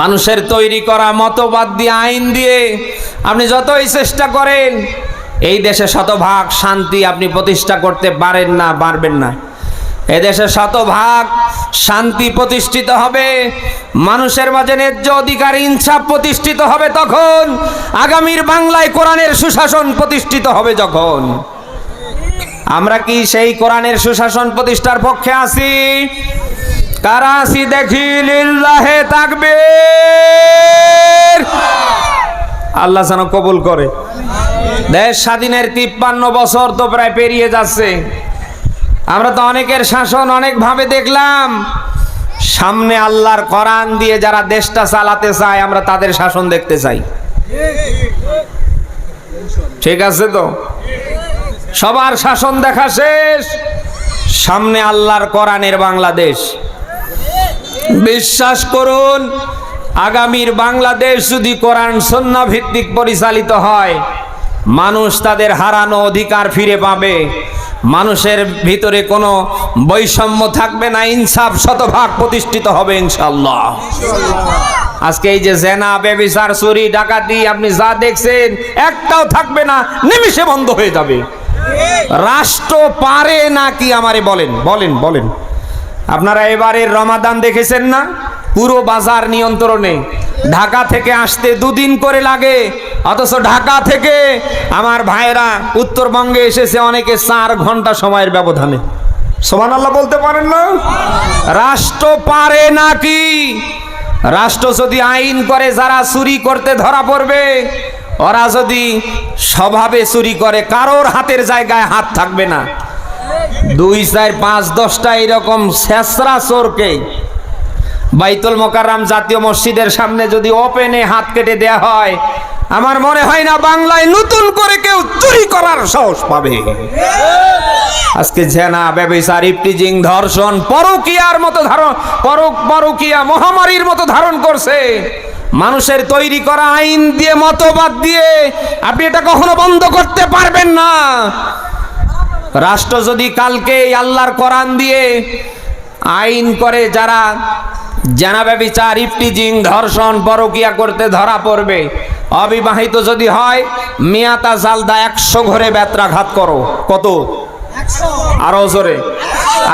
মানুষের তৈরি করা মতবাদ দিয়ে আইন দিয়ে আপনি যতই চেষ্টা করেন, এই দেশে শতভাগ শান্তি আপনি প্রতিষ্ঠা করতে পারেন না, পারবেন না। এদেশে শতভাগ শান্তি প্রতিষ্ঠিত হবে, মানুষের মাঝে ন্যায্য অধিকার, ইনসাফ প্রতিষ্ঠিত হবে তখন আগামীর বাংলায় কোরআনের সুশাসন প্রতিষ্ঠিত হবে যখন। আমরা কি সেই কোরআনের সুশাসন প্রতিষ্ঠার পক্ষে আছি? কারা আছি দেখি লিল্লাহে থাকবে আল্লাহ যেন কবুল করে। দেশ স্বাধীনের তিপ্পান্ন বছর তো প্রায় পেরিয়ে যাচ্ছে। আমরা তো অনেকের শাসন অনেকভাবে দেখলাম। সামনে আল্লাহর কোরআন দিয়ে যারা দেশটা চালাতে চায়, আমরা তাদের শাসন দেখতে চাই। ঠিক আছে তো? সবার শাসন দেখা শেষ। সামনে আল্লাহর কোরআনের বাংলাদেশ। বিশ্বাস করুন, আগামীর বাংলাদেশ যদি কোরআন সন্না ভিত্তিক পরিচালিত হয়, মানুষ তাদের হারানো অধিকার ফিরে পাবে। মানুষের ভিতরে কোনো বৈষম্য থাকবে না, ইনসাফ শতভাগ প্রতিষ্ঠিত হবে ইনশাল্লাহ আজকে এই যে জেনা, বেবিচার, চুরি, ডাকাতি, আপনি যা দেখছেন, একটাও থাকবে না, নিমিষে বন্ধ হয়ে যাবে। রাষ্ট্র পারে নাকি আমারে বলেন বলেন বলেন। আপনারা এবারের রমাদান দেখেছেন না? পুরো বাজার নিয়ন্ত্রণে। ঢাকা থেকে আসতে দুদিন করে লাগে। অথচ ঢাকা থেকে আমার ভাইয়েরা উত্তরবঙ্গে এসেছে অনেকে চার ঘণ্টা সময়ের ব্যবধানে। সোমান আল্লাহ বলতে পারেন না? রাষ্ট্র পারে নাকি? রাষ্ট্র যদি আইন করে, যারা চুরি করতে ধরা পড়বে, ওরা যদি স্বভাবে চুরি করে, কারোর হাতের জায়গায় হাত থাকবে না। দুই, চার, পাঁচ, দশটা এরকম শেষরা চোরকে। বাইতুল মোকাররাম জাতীয় মসজিদের সামনে যদি ওপেনে হাত কেটে দেয়া হয়, আমার মনে হয় না বাংলায় নতুন করে কেউ চুরি করার সাহস পাবে। আজকে জেনা ব্যবসার ইপটিজিং, ধর্ষণ, পরকিয়ার মতো ধারণ পরক পরকিয়া মহামারীর মতো ধারণ করছে। মানুষের তৈরি করা আইন দিয়ে, মতবাদ দিয়ে আপনি এটা কখনো বন্ধ করতে পারবেন না। রাষ্ট্র যদি কালকে এই আল্লাহর কোরআন দিয়ে আইন করে যারা জানাবে বিচার ইফটিজিং ধর্ষণ পরকিয়া করতে ধরা পড়বে অবিবাহিত যদি হয় মিয়াতা জালদা একশো ঘরে ব্যত্রাঘাত করো। কত? আরও জোরে।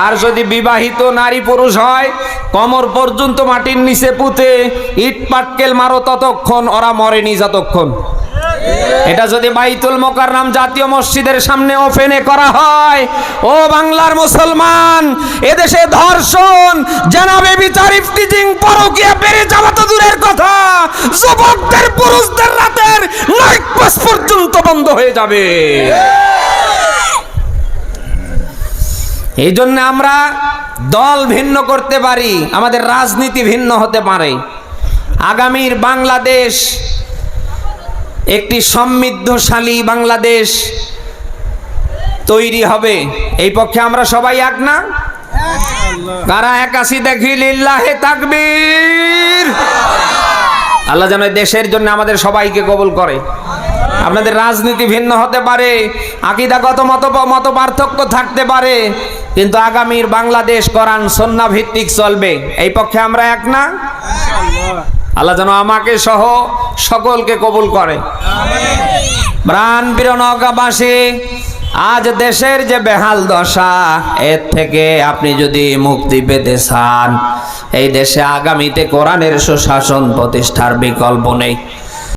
আর যদি বিবাহিত নারী পুরুষ হয় কমর পর্যন্ত মাটির নিচে পুঁতে ইট পাটকেল মারো ততক্ষণ ওরা মরেনি যতক্ষণ। এটা যদি বাইতুল মোকাররাম জাতীয় মসজিদের সামনে ওপেনে করা হয়, ও বাংলার মুসলমান, এদেশে ধর্ষণ, জানাবে বিচার ইফটিজিং পরকিয়া বেড়ে যাওয়া তো দূরের কথা, যুবকদের, পুরুষদের রাতের নাইট পাস পর্যন্ত বন্ধ হয়ে যাবে। এই জন্য আমরা দল ভিন্ন করতে পারি, আমাদের রাজনীতি ভিন্ন হতে পারে। আগামীর বাংলাদেশ একটি সমৃদ্ধশালী বাংলাদেশ তৈরি হবে। এই পক্ষে আমরা সবাই এক না? কারা একাশি দেখি লিল্লাহে তাকবীর। আল্লাহ যেন দেশের জন্য আমাদের সবাইকে কবুল করে। আপনাদের রাজনীতি ভিন্ন হতে পারে, আকিদাগত মত মত পার্থক্য থাকতে পারে, কিন্তু আগামীর বাংলাদেশ, কোরআন সন্না ভিত্তিক চলবে। এই পক্ষে আমরা এক না? আল্লাহ যেন আমাকে সহ সকলকে কবুল করে। প্রাণ বীরনগাবাসী আজ দেশের যে বেহাল দশা, এর থেকে আপনি যদি মুক্তি পেতে চান, এই দেশে আগামীতে কোরআনের সুশাসন প্রতিষ্ঠার বিকল্প নেই।